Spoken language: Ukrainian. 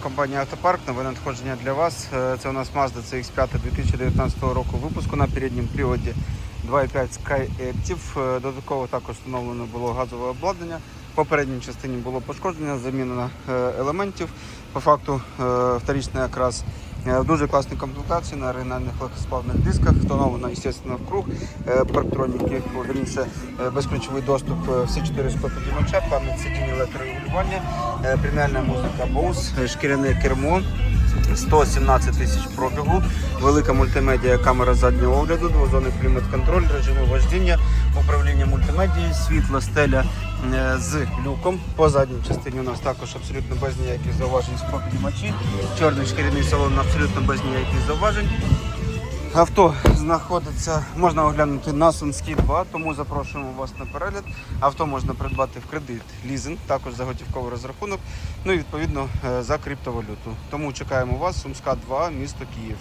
Компанія Автопарк, нове надходження для вас. Е, Це у нас Mazda CX-5 2019 року випуску на передньому приводі 2.5 Sky Active. Е, Додатково також встановлено було газове обладнання. По передній частині було пошкодження, замінено е, елементів. По факту вторічний вторичний якраз в дуже класній комплектації на оригінальних легкосплавних дисках. Встановлено, звісно, в круг. Е, Парктроніки, о, вірніше, е, безключовий доступ, е, всі чотири склоподіймача, пам'ять сидіння електрорегулювання, е, преміальна музика е, шкіряне кермо. 117 тисяч пробігу, велика мультимедіа, камера заднього огляду, двозонний клімат-контроль, режими вождіння, управління мультимедією, світла, стеля е, з люком. По задній частині у нас також абсолютно без ніяких зауважень спортимачі. Чорний шкіряний салон абсолютно без ніяких зауважень. Авто знаходиться, можна оглянути на Сумській 2, тому запрошуємо вас на перегляд. Авто можна придбати в кредит, лізинг, також за готівковий розрахунок, ну і відповідно е, за криптовалюту. Тому чекаємо вас, Сумська 2, місто Київ.